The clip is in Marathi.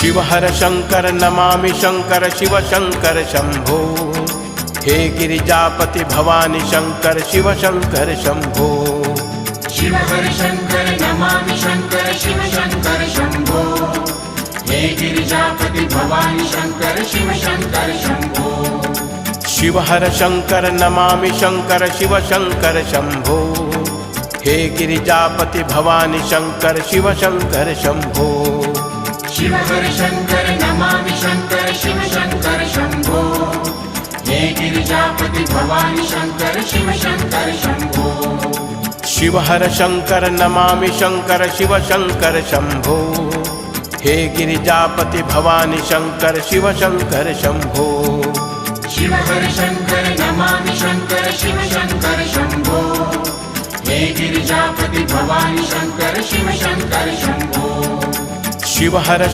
शिव हर शंकर नमामि शंकर शिव शंकर शंभो। हे गिरिजापति भवानी शंकर शिव शंकर शंभो। शिव हर शंकर नमामि शंकर शिव शंकर शंभो। हे गिरिजापति भवानी शंकर शिव शंकर शंभो। शिव हर शंकर नमामि शंकर शिव शंकर शंभो। हे गिरिजापति भवानी शंकर शिव शंकर शंभो। शिव हर शंकर नमामि शंकर शिव शंकर शंभो। हे गिरिजापति भवानी शंकर शिव शंकर शंभो। शिव हर शंकर नमामि शंकर शिव शंकर शंभो। हे गिरिजापति भवानी शंकर शिव शंकर शंभो। शिव हर शंकर नमामि शंकर शिव शंकर शंभो। हे गिरिजापति भवानी शंकर शिव शंकर शंभो। शिव हर